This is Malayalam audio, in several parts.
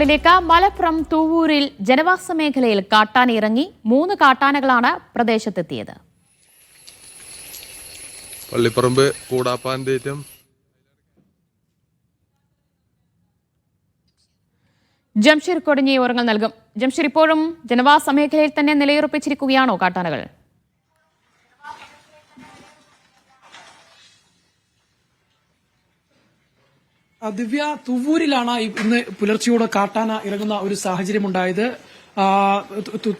വാർത്തകളിലേക്ക് മലപ്പുറം തൂവൂരിൽ ജനവാസ മേഖലയിൽ കാട്ടാന ഇറങ്ങി മൂന്ന് കാട്ടാനകളാണ് പ്രദേശത്തെത്തിയത്. പള്ളിപ്പറമ്പ് കൂടാപ്പാന്റെറ്റും ജംഷീർ കൊടിഞ്ഞി വിവരങ്ങൾ നൽകും. ജംഷീർ ഇപ്പോഴും ജനവാസ മേഖലയിൽ തന്നെ നിലയുറപ്പിച്ചിരിക്കുകയാണോ കാട്ടാനകൾ? ദിവ്യ തുവൂരിലാണ് ഇന്ന് പുലർച്ചെയോടെ കാട്ടാന ഇറങ്ങുന്ന ഒരു സാഹചര്യം ഉണ്ടായത് ആ, തു- തു-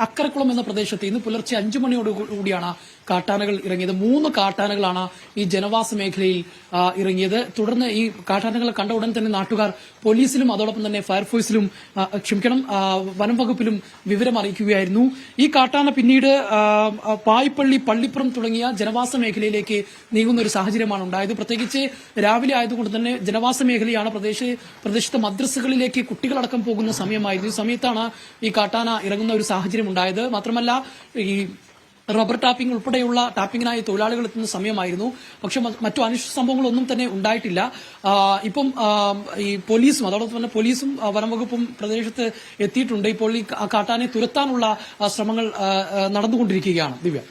അക്കരക്കുളം എന്ന പ്രദേശത്ത് ഇന്ന് പുലർച്ചെ അഞ്ചു മണിയോട് കൂടിയാണ് കാട്ടാനകൾ ഇറങ്ങിയത്. മൂന്ന് കാട്ടാനകളാണ് ഈ ജനവാസ മേഖലയിൽ ഇറങ്ങിയത്. തുടർന്ന് ഈ കാട്ടാനകളെ കണ്ട ഉടൻ തന്നെ നാട്ടുകാർ പോലീസിലും അതോടൊപ്പം തന്നെ ഫയർഫോഴ്സിലും ക്ഷമിക്കണം വനം വകുപ്പിലും വിവരം അറിയിക്കുകയായിരുന്നു. ഈ കാട്ടാന പിന്നീട് പായ്പള്ളി പള്ളിപ്പുറം തുടങ്ങിയ ജനവാസ മേഖലയിലേക്ക് നീങ്ങുന്ന ഒരു സാഹചര്യമാണ് ഉണ്ടായത്. പ്രത്യേകിച്ച് രാവിലെ ആയതുകൊണ്ട് തന്നെ ജനവാസ മേഖലയാണ് പ്രദേശ പ്രദേശത്തെ മദ്രസകളിലേക്ക് കുട്ടികളടക്കം പോകുന്ന സമയമായിരുന്നു ഈ സമയത്താണ് ഈ കാട്ടാന ഇറങ്ങുന്ന ഒരു സാഹചര്യം ഉണ്ടായത്. മാത്രമല്ല ഈ റബ്ബർ ടാപ്പിംഗ് ഉൾപ്പെടെയുള്ള ടാപ്പിംഗിനായി തൊഴിലാളികൾ എത്തുന്ന സമയമായിരുന്നു. പക്ഷെ മറ്റു അനിഷ്ട സംഭവങ്ങളൊന്നും തന്നെ ഉണ്ടായിട്ടില്ല. ഇപ്പം ഈ പോലീസും അതോടൊപ്പം തന്നെ പോലീസും വനംവകുപ്പും പ്രദേശത്ത് എത്തിയിട്ടുണ്ട്. ഇപ്പോൾ ഈ കാട്ടാനെ തുരത്താനുള്ള ശ്രമങ്ങൾ നടന്നുകൊണ്ടിരിക്കുകയാണ്. ദിവ്യ.